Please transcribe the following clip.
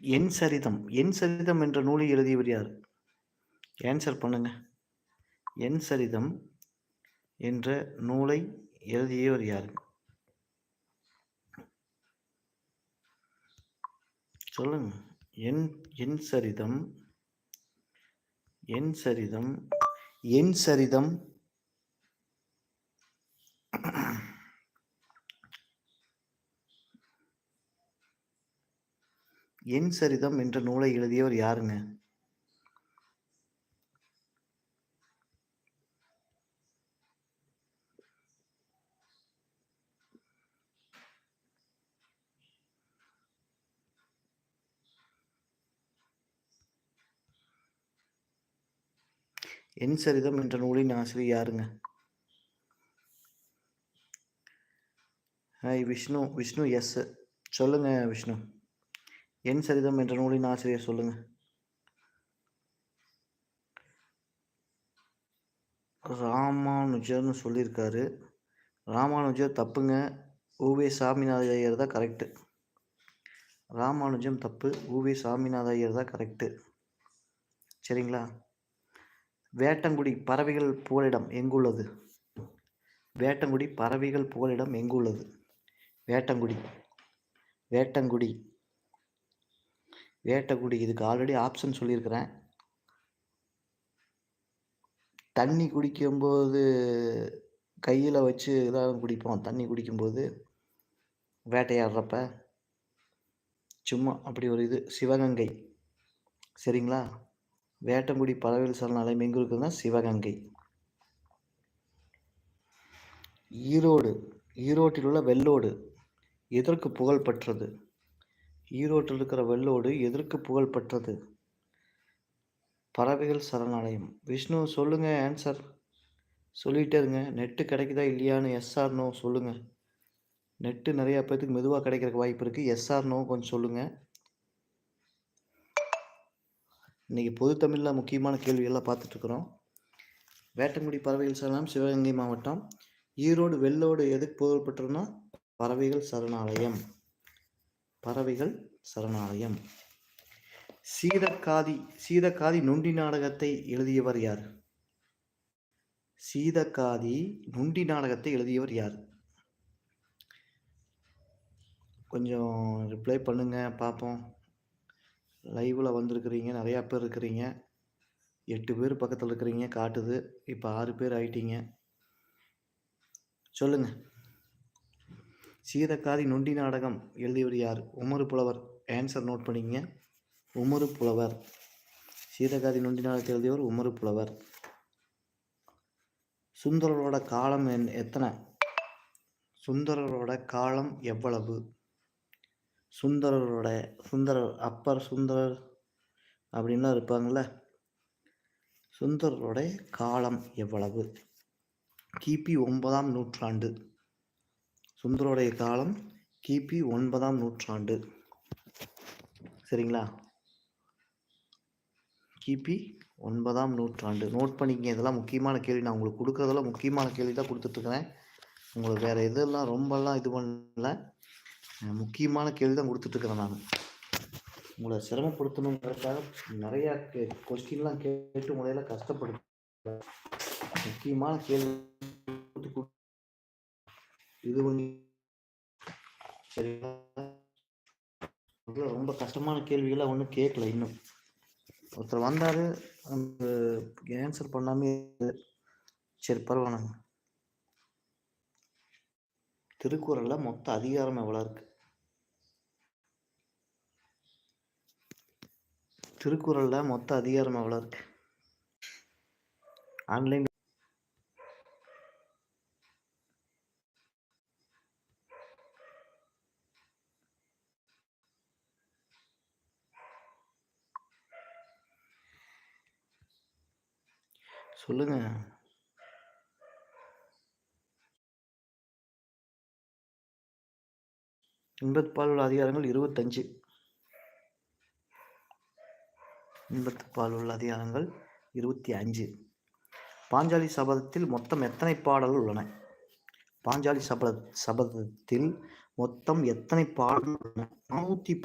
என் சரிதம் என் சரிதம் என்ற நூலை எழுதியவர் யார்? ஆன்சர் பண்ணுங்க. என் சரிதம் என்ற நூலை எழுதியவர் யார்? சொல்லுங்க. என் என் சரிதம் என் சரிதம் என் சரிதம் என் சரிதம் என்ற நூலை எழுதியவர் யாருங்க? என் சரிதம் என்ற நூலின் ஆசிரியர் யாருங்க? ஹாய் விஷ்ணு. விஷ்ணு எஸ். சொல்லுங்க விஷ்ணு. என் சரிதம் என்ற நூலின் ஆசிரியர் சொல்லுங்க. ராமானுஜர்னு சொல்லியிருக்காரு. ராமானுஜர் தப்புங்க. ஊவே சாமிநாத ஐயர் தான் கரெக்டு ராமானுஜம் தப்பு. ஊவே சாமிநாத ஐயர் தான் கரெக்டு சரிங்களா? வேட்டங்குடி பறவைகள் புகலிடம் எங்குள்ளது? வேட்டங்குடி பறவைகள் புகலிடம் எங்குள்ளது? வேட்டங்குடி. வேட்டங்குடி. வேட்டக்குடி இதுக்கு ஆல்ரெடி ஆப்ஷன் சொல்லியிருக்கிறேன். தண்ணி குடிக்கும்போது கையில் வச்சு இதாக குடிப்போம். தண்ணி குடிக்கும்போது வேட்டையாடுறப்ப சும்மா அப்படி ஒரு இது சிவகங்கை. சரிங்களா? வேட்டங்குடி பறவைகள் சரணாலயம் எங்கே இருக்குதுன்னா சிவகங்கை. ஈரோடு ஈரோட்டில் உள்ள வெள்ளோடு எதற்கு புகழ் பெற்றது ஈரோட்டில் இருக்கிற வெள்ளோடு எதற்கு புகழ் பெற்றது? பறவைகள் சரணாலயம். விஷ்ணு சொல்லுங்க ஆன்சர் சொல்லிகிட்டே இருங்க. நெட்டு கிடைக்குதா இல்லையான்னு எஸ்ஆர் நோ சொல்லுங்கள் நெட்டு நிறையா பேர்த்துக்கு மெதுவாக கிடைக்கிறக்கு வாய்ப்பு இருக்குது எஸ்ஆர் நோ கொஞ்சம் சொல்லுங்கள் இன்றைக்கி பொது தமிழில் முக்கியமான கேள்வியெல்லாம் பார்த்துட்ருக்குறோம். வேட்டங்குடி பறவைகள் சரணாலயம் சிவகங்கை மாவட்டம். ஈரோடு வெள்ளோடு எதுக்கு புகழ்பெற்றன்னா பறவைகள் சரணாலயம். பறவைகள் சரணாலயம். சீதக்காதி சீதக்காதி நுண்டி நாடகத்தை எழுதியவர் யார்? சீதக்காதி நுண்டி நாடகத்தை எழுதியவர் யார்? கொஞ்சம் ரிப்ளை பண்ணுங்கள் பார்ப்போம் லைவில் வந்திருக்கிறீங்க நிறையா பேர் இருக்கிறீங்க. எட்டு பேர் பக்கத்தில் இருக்கிறீங்க காட்டுது. இப்போ ஆறு பேர் ஆயிட்டீங்க. சொல்லுங்கள் சீதக்காதி நொண்டி நாடகம் எழுதியவர் யார்? உமரு புலவர். ஆன்சர் நோட் பண்ணிக்கங்க. உமரு புலவர். சீதக்காதி நொண்டி நாடகத்தை எழுதியவர் உமரு புலவர். சுந்தரரோட காலம் என் எத்தனை? சுந்தரரோட காலம் எவ்வளவு? சுந்தரரோட சுந்தரர் அப்பர் சுந்தரர் அப்படின்லாம் இருப்பாங்கள்ல. சுந்தரரோட காலம் எவ்வளவு? கிபி ஒன்பதாம் நூற்றாண்டு. சுந்தரோடைய காலம் கிபி ஒன்பதாம் நூற்றாண்டு. சரிங்களா? கிபி ஒன்பதாம் நூற்றாண்டு. நோட் பண்ணிக்கங்க இதெல்லாம் முக்கியமான கேள்வி. நான் உங்களுக்கு கொடுக்குறதெல்லாம் முக்கியமான கேள்வி தான் கொடுத்துட்ருக்குறேன். உங்களுக்கு வேறு இதெல்லாம் ரொம்பலாம் இது பண்ணல. முக்கியமான கேள்வி தான் கொடுத்துட்ருக்குறேன் நான். உங்களை சிரமப்படுத்தணுங்கிறதுக்காக நிறையா கே கொஸ்டின்லாம் கேட்டு முறையில் கஷ்டப்படு முக்கியமான கேள்வி இது சரிங்களா ரொம்ப கஷ்டமான கேள்விகளாக ஒன்றும் கேட்கல இன்னும். ஒருத்தர் வந்தார் அந்த ஆன்சர் பண்ணாமே சரி பரவாயில்லைங்க திருக்குறளில் மொத்த அதிகாரம் எவ்வளோ இருக்கு? திருக்குறளில் மொத்த அதிகாரம் எவ்வளோ இருக்கு? ஆன்லைன் சொல்லுங்க. இன்பத்துப்பால் உள்ள அதிகாரங்கள் இருபத்தஞ்சு. இன்பத்துப்பால் உள்ள அதிகாரங்கள் இருபத்தி அஞ்சு. பாஞ்சாலி சபதத்தில் மொத்தம் எத்தனை பாடல்கள் உள்ளன? பாஞ்சாலி சபத சபதத்தில் மொத்தம் எத்தனை பாடல்கள் உள்ளன? நானூற்றி